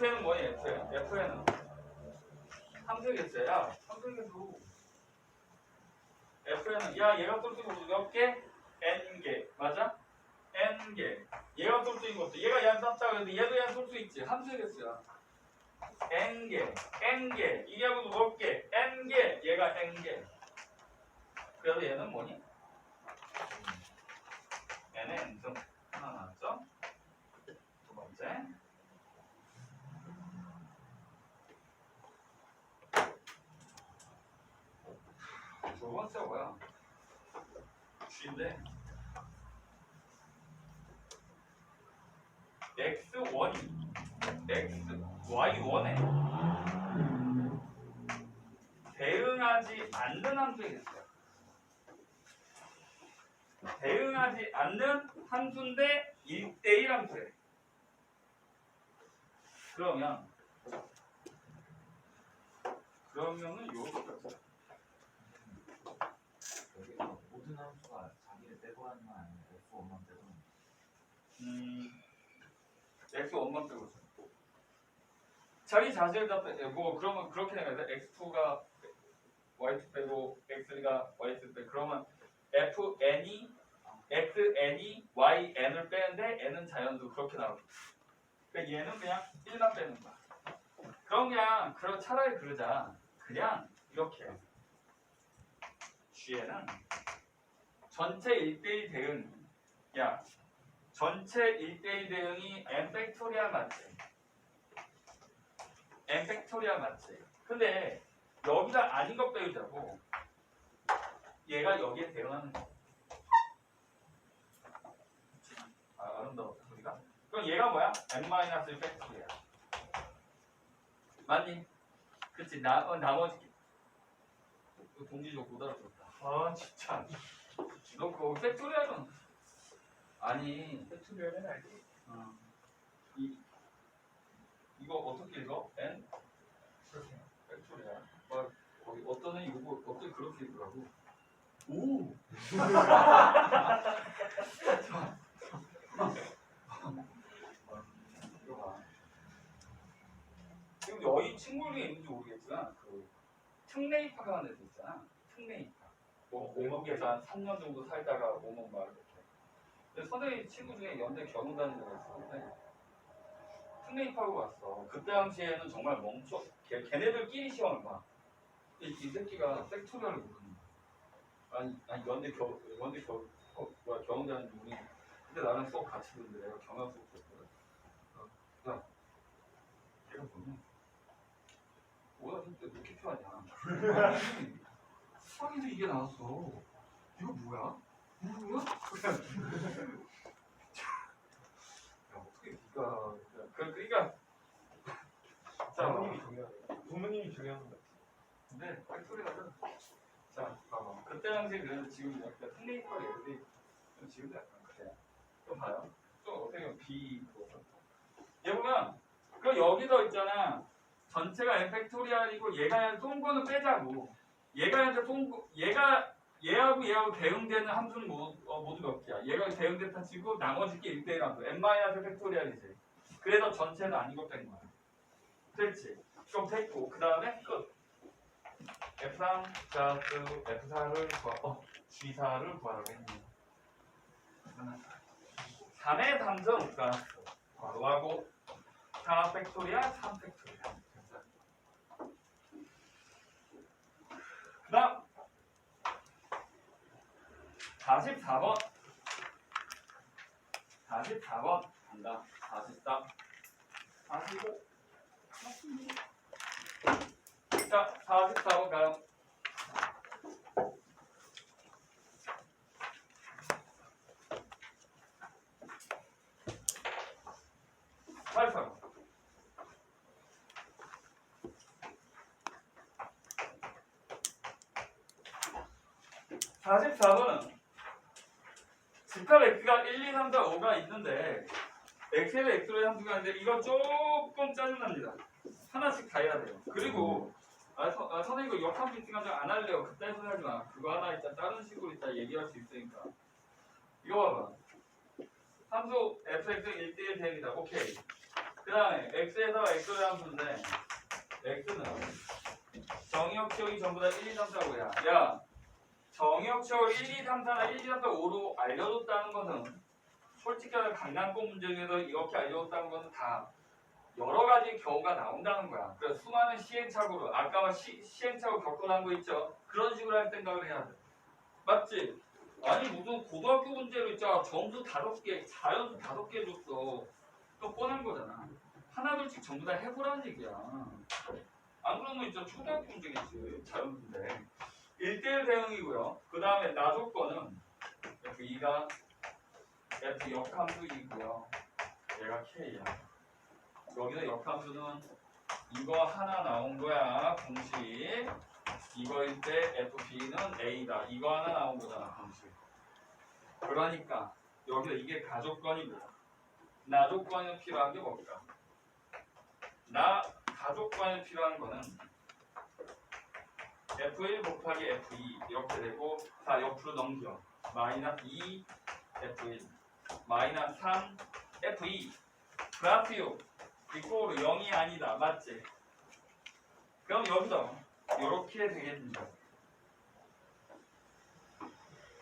fn은 뭐니 fn? fn은 함수겠어요. 함수겠어. fn은 야 얘가 똘똘이 몇 개? n 개 맞아? n 개. 얘가 똘똘인 것도 얘가 얘한테 합자 그런데 얘도 얘한테 쏠수 있지. 함수겠어요. n 개, n 개. 이게 하고 몇 개? n 개. 얘가 n 개. 그래서 얘는 뭐니? n의 n승 하나 나왔죠? 두 번째. 두 번째가 뭐야? G인데 X1이 X, Y1에 대응하지 않는 함수이겠어요. 대응하지 않는 함수인데 1대1 함수래. 그러면 그러면은 요렇게 모든 함수가 자기를 빼고 하는 건 아니에요. F5만 빼고 하는 거. 음, x 원만 빼고. 자기 자신을 다 빼, 뭐 그러면 그렇게 돼. x2가 y2 빼고 x3가 y3 빼. 그러면 fn이 xn이 yn을 빼는데 n은 자연수 그렇게 나오고. 그러니까 얘는 그냥 1만 빼는 거야. 그럼 그냥 그럼 차라리 그러자. 그냥 이렇게 g에는 전체 1대1 대응. 야 전체 1대1 대응이 n 팩토리얼 맞지? n 팩토리얼 맞지? 근데 여기다 아닌 것 빼자고 얘가 여기에 대응하는 거. 아, 아름다웠다 소리가. 그럼 얘가 뭐야? n-1 팩토리얼. 맞니? 그치? 나, 어, 나머지 그 동지적 못 알아들었다. 아 진짜. 너 그거 팩토리얼은 아니 팩토리얼은 알지? 어. 이 이거 어떻게 읽어? N 그렇게. 팩토리얼. 막 거기 어떤 애 이거 어떻게 그렇게 읽더라고. 오. 이거 봐. 지금 여기 친구 중에 있는지 모르겠지만 그 특례입학을 하는 애들 있잖아. 특례입학. 뭐 외국에서 한 3년 정도 살다가 오면 막 이렇게. 근데 선생님 친구 중에 연대 다니는 애가 있었는데 특례입학을 왔어. 그때 당시에는 정말 멈춰. 걔, 걔네들끼리 시험을 봐. 이, 이 새끼가 섹토리얼을 모르는. 아니, 아니 연대 겨, 연대 겨, 어, 뭐야 다니는 분이 근데 나랑 수업 같이 듣는데 내가 경영 수업 듣거든. 어, 야, 걔가 뭐냐? 뭐야, 근데 왜 이렇게 표하냐? 수학에서 이게 나왔어. 이거 뭐야? 뭐야? 야, 어떻게 네가 그 그러니까 자 부모님이 중요하네. 부모님이 중요한 거. 근데 팩토리가 자 봐봐 그때 당시에 그래도 지금 약간 플레이퍼리 애들이 좀 지금도 약간 그래 좀 봐요 좀 어떻게 보면 B 그거 얘 보면 그 여기서 있잖아 전체가 n 팩토리얼이고 얘가 송구는 빼자고 얘가 이제 송구 얘가 얘하고 얘하고 대응되는 함수는 모두, 어, 모두 몇 개야? 얘가 대응됐다 치고 나머지 게 1대1 함수. n 팩토리얼이지 그래서 전체는 것뺀 거야. 됐지? 좀 됐고 그 다음에 끝. F3 자수 F4를 구하 어 G4를 구하라고 했네. 3의 3점 플러스 바로 하고 4 팩토리아 3 팩토리아 그 다음 44번. 44번 간다. 44 45 자 44번 가요 44번은 집합 x가 1, 2, 3, 4, 5가 있는데 x의 x로의 함수가 있는데 이거 조금 짜증납니다. 하나씩 다 해야 돼요. 그리고 아, 서, 아 선생님 이거 역함 비팅한 적 안 할래요. 그때 소리 하지 마. 그거 하나 있다 다른 식으로 있다 얘기할 수 있으니까. 이거 봐봐. 함수 fx 1대1 대응이다. 오케이. 그 다음에 x에서 x의 함수인데 x는 정의역치역이 전부 다 1, 2, 3, 4, 5야. 야, 정의역치역을 1, 2, 3, 4나 1, 2, 3, 4, 5로 알려줬다는 것은 말해 강남권 문제 중에서 이렇게 알려줬다는 것은 다 여러 가지 경우가 나온다는 거야. 그래서 수많은 시행착오를 아까 시, 시행착오 겪어난 거 있죠? 그런 식으로 할 생각을 해야 돼. 맞지? 아니 무슨 고등학교 문제로 있잖아. 점수 다섯 개, 자연수 다섯 개 줬어. 또 뻔한 거잖아. 하나둘씩 전부 다 해보라는 얘기야. 안 그러면 이제 초등학교 문제겠지. 자연수인데. 1대1 대응이고요. 그 다음에 나 조 건은 F2가 F 역함수 이고요. 얘가 K야. 여기서 역함수는 이거 하나 나온 거야. 공식. 이거일 때 FB는 A다. 이거 하나 나온 거잖아. 공식. 그러니까 여기서 이게 가족건이고 나 조건이 필요한 게 뭘까? 나 가족관이 필요한 거는 F1 곱하기 F2 이렇게 되고 다 옆으로 넘겨 마이너스 2 F1 마이너스 3 F2 그라피오 이꼴 0이 아니다 맞지? 그럼 여기서 이렇게 되겠습니다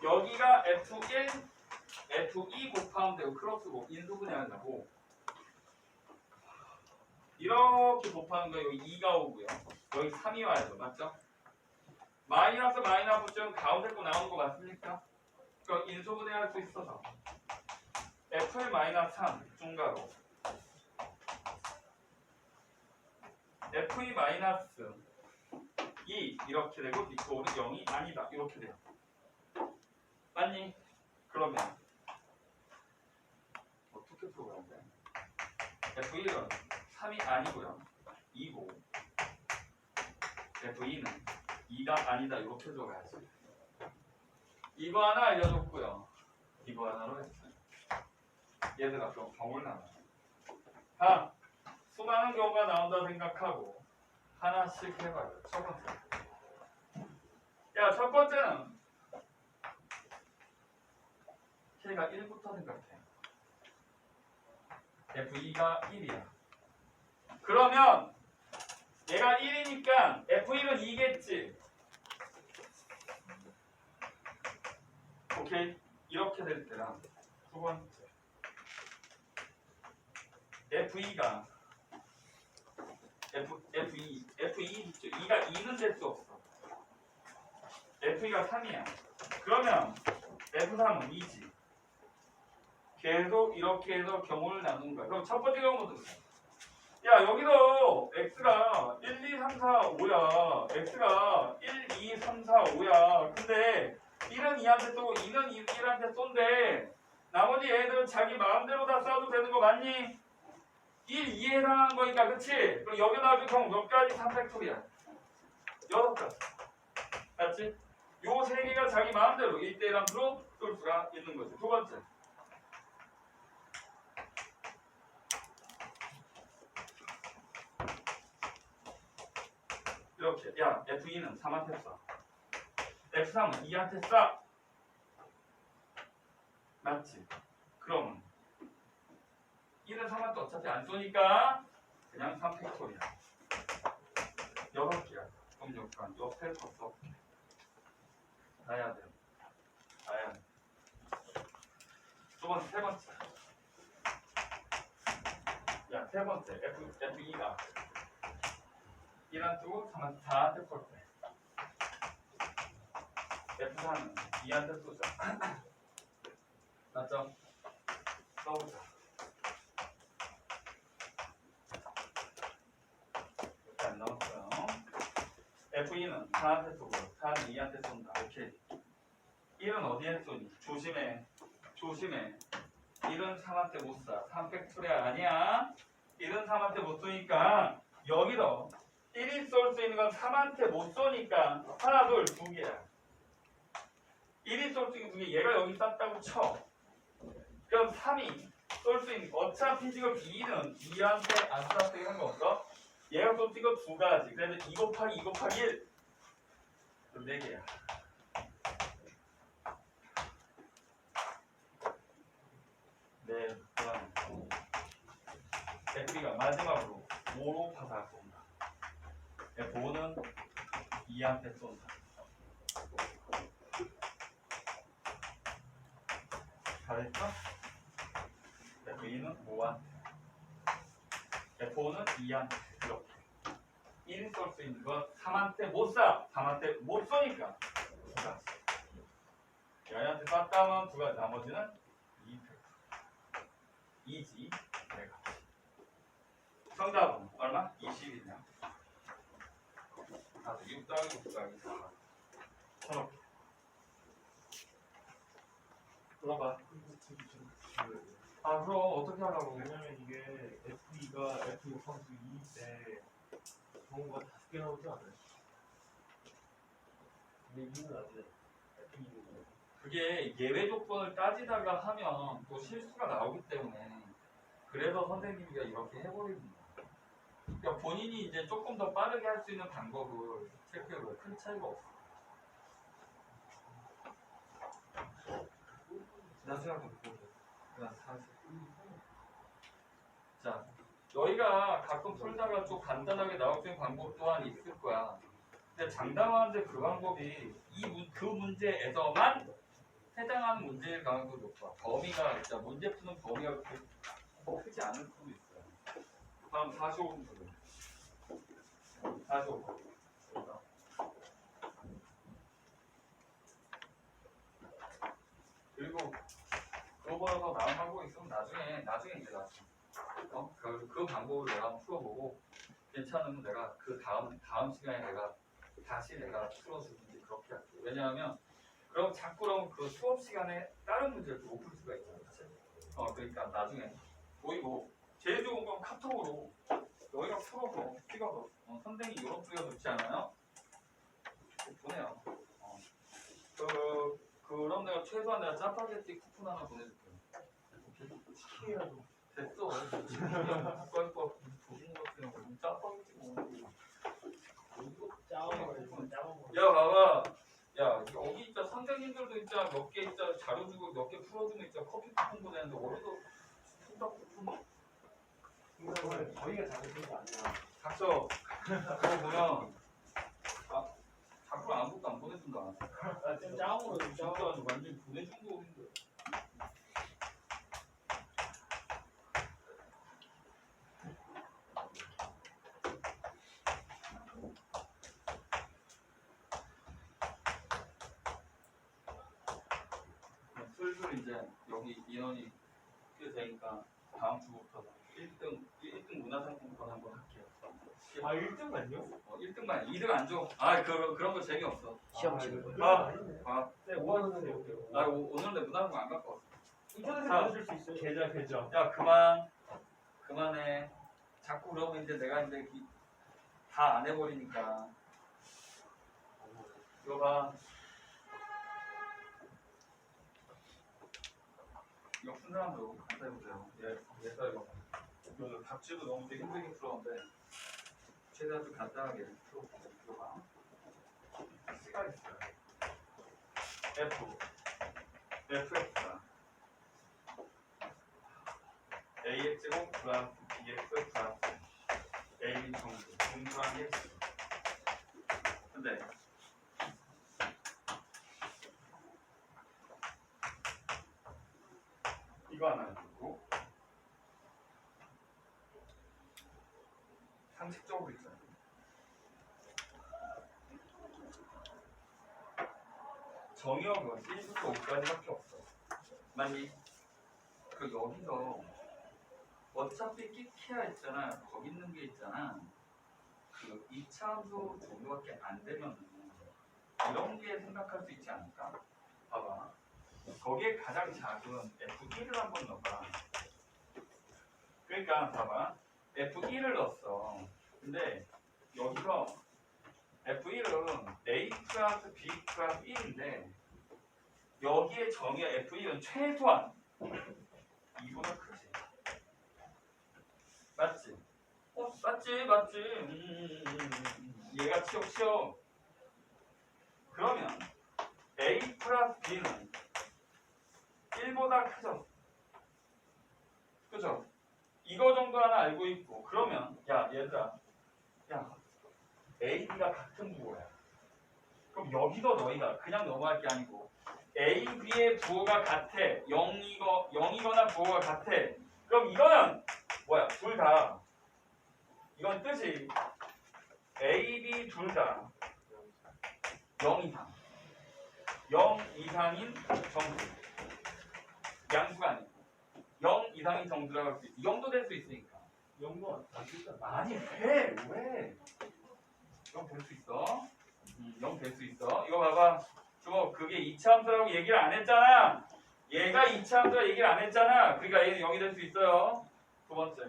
여기가 F1 F2 곱하면 되고 크로스고 인수분해한다고 이렇게 곱하는 거 여기 2가 오고요. 여기 3이 와야죠. 맞죠? 마이너스 마이너스 좀 가운데 거 나오는 거 맞습니까? 그럼 인수분해 할 수 있어서 F 마이너스 3 중괄호 F2 마이너스 2 이렇게 되고 니코는 0이 아니다. 이렇게 돼요. 맞니? 그러면 어떻게 돼? F1은 3이 아니고요. 2고 F2는 2가 아니다. 이렇게 들어가야지. 이거 하나 알려줬고요. 이거 하나로 했어요. 얘들아 좀 경우를 나눠. 자, 수많은 경우가 나온다 생각하고 하나씩 해봐요. 첫 번째. 야, 첫 번째는 K가 1부터 생각해. F2가 1이야. 그러면 얘가 1이니까 F1은 2겠지. 오케이. 이렇게 될 때랑 두 번째. F2가 F, F2, F2 있죠. 2가 2는 될 수 없어. F2가 3이야. 그러면 F3은 2지. 계속 이렇게 해서 경우를 나누는 거야. 그럼 첫 번째 경우도 야 여기서 x가 1, 2, 3, 4, 5야. x가 1, 2, 3, 4, 5야. 근데 1은 2한테 쏘고 2는 1한테 쏜대. 나머지 애들은 자기 마음대로 다 써도 되는 거 맞니? 1, 2에 해당하는 거니까 그치? 그럼 여기 나올 경우 몇 가지 3팩토리야? 여섯 가지. 맞지? 요 세 개가 자기 마음대로 1대1 함수로 쏠 수가 있는 거지. 두 번째. 이렇게 야 F2는 3한테 쏴 F3은 2한테 쏴 맞지? 그럼 1은 3한테 어차피 안 쏘니까 그냥 3 팩토리야. 여섯 개야. 그럼 여기가 옆에 더 가야 돼. 가야 돼두 번째 세 번째. 야 세 번째. F, F2가 1한 두고 3한 4한테 쏠 때. F4는 2한테 쏘죠. 맞죠? 써보자. 이렇게 안 나왔어요. F2는 4한테 쏘고 4는 2한테 쏜다. 오케이. 1은 어디에 쏘니? 조심해. 조심해. 1은 3한테 못 쏴. 3팩토리아 아니야. 1은 3한테 못 쏘니까 여기도 1이 쏠 수 있는 건 3한테 못 쏘니까 하나 둘 두 개야. 1이 쏠 수 있는 두 개 얘가 여기 쐈다고 쳐. 그럼 3이 쏠 수 있는 어차피 지금 2는 2한테 안 쐈으니 상관없어? 얘가 쏠 수 있는 건두 가지. 그래서 2 곱하기 2 곱하기 1 그럼 4개야. 네 그럼. F가 마지막으로 5로 파사 쏜다. F5는 2한테 쏜다. 잘했죠? F2는 5한테. F5는 2한테. 이렇게. 1이 쏠수 있는 건 3한테 못 쏴. 3한테 못 쏘니까. 두 가지. 얘한테 쐈다면 두 가지. 나머지는 2팩. 2지. 내가. 정답은 얼마? 20이냐? 아, 6 더하기 6 더하기 4. 저렇게. 들어봐. 아, 그럼 어떻게 하라고? 왜냐면 이게 F2가 F 곱하기 2인데 경우가 다섯 개 나오지 않아요? 근데 2는 안 돼. F2는. 그게 예외 조건을 따지다가 하면 또 실수가 나오기 때문에 그래서 선생님이가 이렇게 해버리는 거야. 그러니까 본인이 이제 조금 더 빠르게 할 수 있는 방법을 체크해보면 큰 차이가 없어. 사실. 자, 너희가 가끔 풀다가 좀 간단하게 나올 수 있는 방법 또한 있을 거야. 근데 장담하는데 그 방법이 이 문, 그 문제에서만 해당하는 문제일 가능성이 높아. 범위가 진짜 문제 푸는 범위가 크지 않을 수도 있어 요. 다음 45분 보세요. 45분. 그리고 그거보다 더 나은 방법이 있으면 나중에 나중에 이제 나중에 어? 그, 그 방법을 내가 한번 풀어보고 괜찮으면 내가 그 다음 다음 시간에 내가 다시 내가 풀어주든지 그렇게 할게. 왜냐하면 그럼 자꾸 그럼 그 수업 시간에 다른 문제를 또못풀 수가 있잖아. 그치? 어 그러니까 나중에 거의 뭐 제일 좋은 건 카톡으로 너희가 풀어서 찍어서 어, 선생님 이런 풀이가 좋지 않아요? 또 보내요. 어. 그 그럼 내가 최소한 내가 짜파게티 쿠폰 하나 보내줄게. 치킨이라도. 됐어. 국가법 조심 같은 거 짜파게티 먹는 거. 짜오만 짜오만. 야 봐봐 야 여기 있자 선생님들도 있자 몇 개 있자 자료 주고 몇 개 풀어주면 있자 커피 쿠폰 보내는데 쿠폰 이거는 저희가 잘못한 거 아니야. 닥쳐. 그거 보면 아 자꾸 아무것도 안 보내준다 나좀 짜오로 좀 진짜 아주 완전 보내준 거 없는데. 슬슬 이제 여기 인원이 꽤 되니까 다음 주부터 1등 1등 문화상품권 한번 할게요. 아 1등만요? 어, 1등만 2등 안 줘. 아 그, 그런 거 재미없어. 시험 치는 거. 아. 아니네. 아, 네 5만 원은 내볼게요. 나 오- 오늘 내 문화상품 안 갖고 왔어. 인터넷에 자. 받으실 수 있어요? 계좌 계좌. 야 그만 그만해 자꾸 그러면 이제 내가 이제 다 안 해버리니까 이거 봐 이거 푼 사람도 감사해보세요 얘 얘가 이거 이거 답지도 너무 되게 힘들게 풀었는데 최대한 좀 간단하게 이거 봐 시간 있어요. F. FX다 AX제곱 플러스 BX 플러스 AB 정도. 공부하는 x. 근데 이거 하나 주고 상식적으로 있잖아 정의역은 1부터 5까지밖에 없어 만약 그 여기서 어차피 끼키야 있잖아. 거기 있는 게 있잖아. 그 2차 함수 정도밖에 안 되면 이런 게 생각할 수 있지 않을까? 봐봐. 거기에 가장 작은 F1을 한번 넣어봐. 그러니까 봐봐. F1을 넣었어. 근데 여기서 F1은 A 플러스 B 플러스 1인데 여기에 정의 F1은 최소한 2보다 크지. 맞지? 어, 맞지, 맞지. 음, 음, 음, 음. 얘가 치워. 그러면 A 플러스 B는 1보다 크죠? 그죠? 이거 정도 하나 알고 있고 그러면 야 얘들아 야 A, B가 같은 부호야. 그럼 여기서 너희가 그냥 넘어갈 게 아니고 A, B의 부호가 같아. 0이거 0이거나 부호가 같아. 그럼 이거는 뭐야? 둘 다. 이건 뜻이 A, B 둘 다 0 이상. 0 이상인 정수. 양수가 아니고 0 이상인 정수라고 할 수 있어. 이 정도 될 수 있으니까. 영도 안 쓰잖아. 아니 왜? 왜? 0 될 수 있어. 음, 0 될 수 있어. 이거 봐봐. 저거 그게 이차함수라고 얘기를 안 했잖아. 얘가 이차함수라 얘기를 안 했잖아. 그러니까 얘는 0이 될 수 있어요. 두 번째.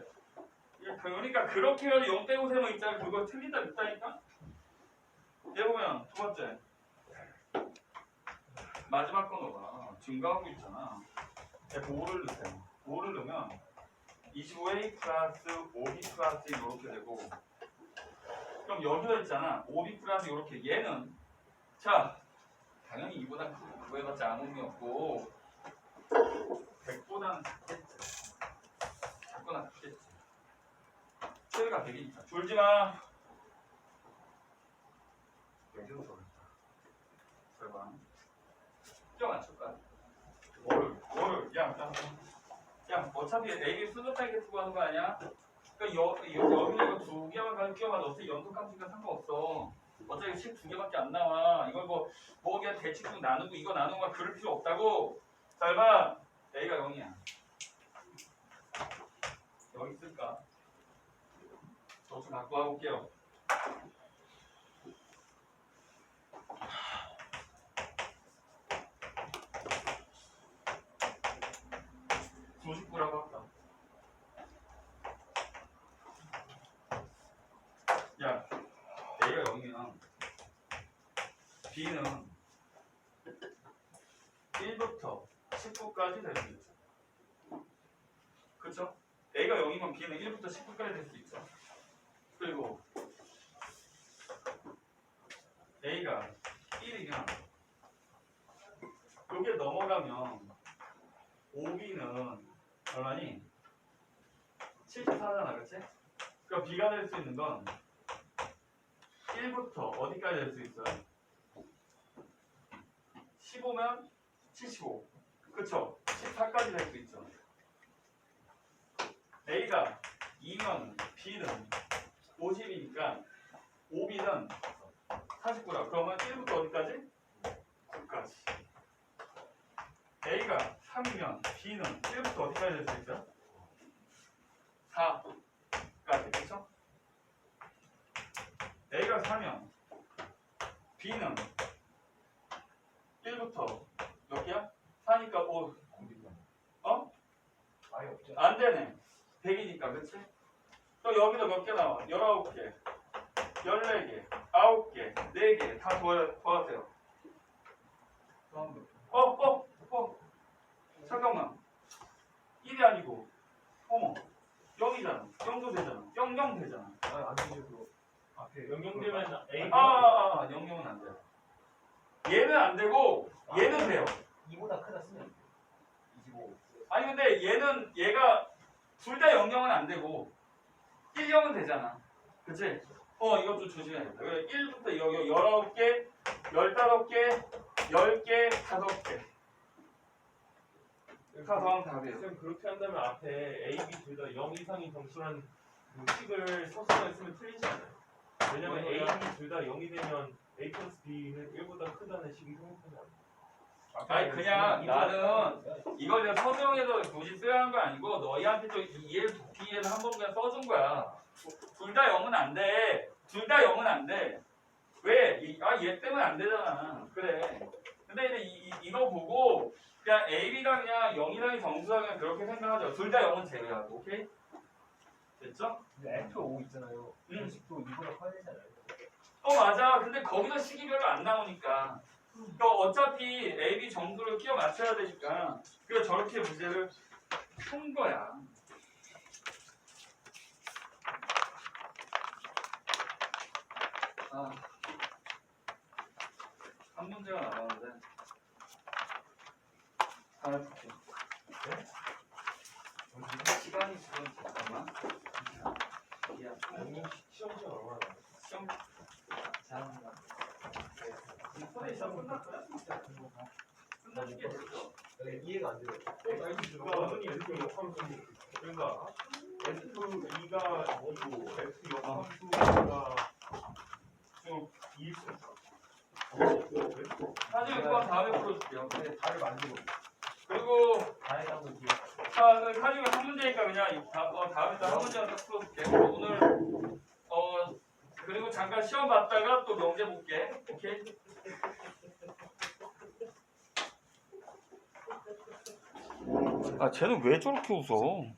이게 그러니까 그렇게 해서 0 빼고 세면 있잖아. 그거 틀린다 있다니까. 얘 보면 두 번째. 마지막 거 넣어봐. 증가하고 있잖아. F5를 넣으세요. 5를 넣으면 25A 플러스 5B 플러스 이렇게 되고 그럼 여기가 있잖아 5B 플러스 이렇게 얘는 자 당연히 이보다 크고 그거에 봤자 아무 의미 없고 100보다는 작겠지. 작거나 크겠지. 최대가 100이니까. 졸지마. 여기도 저랬다 절반 껴 맞출까? 뭐를 뭐를 야, 야, 야 어차피 A 수도타게 투고 하는 거 아니야? 그러니까 여, 여, 여기 이거 두 개만 가지고 끼워봐도 어차피 연속함수니까 상관없어 어차피 식두 개밖에 안 나와. 이걸 뭐, 뭐 그냥 대칭 나누고 이거 나누고 막 그럴 필요 없다고. 잘봐. A가 0이야. 여기 있을까? 저좀 갖고 와볼게요 구십구라고 할까? 야, A가 0이면 B는 1부터 19까지 될 수 있죠. 그쵸? A가 0이면 B는 1부터 19까지 될 수 있죠. 그리고 A가 1이면 여기에 넘어가면 5B는 얼마니? 74잖아, 그치? 그럼 B가 될 수 있는 건 1부터 어디까지 될 수 있어요? 15면 75. 그쵸? 14까지 될 수 있죠. A가 2면 B는 50이니까 5B는 49라. 그러면 1부터 어디까지? 9까지. A가 3이면 B는 1부터 어디까지 될 수 있어요? 4까지. 그쵸? A가 4면 B는 1부터 몇 개야? 4니까 5. 어? 아예 없죠. 안 되네. 100이니까, 그치? 또 여기도 몇 개 나와? 19개, 14개, 9개, 4개. 다 더해, 더하세요. 어, 어, 어. 잠깐만. 1이 아니고, 어머. 0이잖아. 0도 되잖아. 0, 0 되잖아. 아안 되죠 연경되면 A. 아, 아, 아, 0, 0은 안 돼. 얘는 안 되고, 얘는 돼요. 2보다 크다 쓰면 25. 아니 근데 얘는 얘가 둘다 0, 0은 안 되고 1, 0은 되잖아. 그치? 어 이것 좀 조심해야겠다. 1부터 여기 19개, 15개, 10개, 5개. 다 더하면 답이에요. 쌤 그렇게 한다면 앞에 A, B 둘 다 0 이상인 점수란 그 식을 서술에 쓰면 틀리지 않아요? 왜냐면 뭔 A? B 둘다 0이 되면 A 플러스 B는 1보다 크다는 식이 성립하지 않아요. 아니 그냥 나는 이걸 내가 서명해서 굳이 써야 하는 거 아니고 너희한테 좀 이해를 돕기 위해서 한 번 그냥 써준 거야. 둘 다 0은 안 돼. 둘 다 0은 안 돼. 왜? 아 얘 때문에 안 되잖아. 그래. 근데 이제 이, 이, 이거 보고 그냥 A, B가 그냥 0이라는 정수가 그냥 그렇게 생각하죠. 둘 다 0은 제외하고. 오케이? 됐죠? 근데 F5 있잖아요. 응. 식도 2보다 커야 되잖아요. 어 맞아. 근데 거기서 시기별로 안 나오니까. 그러니까 어차피 A, B 정수를 끼워 맞춰야 되니까. 그래서 저렇게 문제를 푼 거야. 아. 한 문제가 남았는데. 하나 줄게. 시간이 지금 잠깐만. 자, 영희 시험 시간 얼마나? 시험 잘한다. 선생님 시험 끝났어요? 끝나시겠죠? 이해가 안 돼요. 원이 F 역함수 그러니까 F2가 2고 F 역함수가 좀 2일 나중에 그건 다음에 풀어줄게요. 근데 달을 만들고 그리고 다해가고 뒤에 자, 그 사진이 한 문제니까 그냥 이 다, 어, 다음에 또 한 문제만 딱 풀어줄게. 오늘 어 그리고 잠깐 시험 봤다가 또 명제 볼게. 오케이? 아, 쟤는 왜 저렇게 웃어?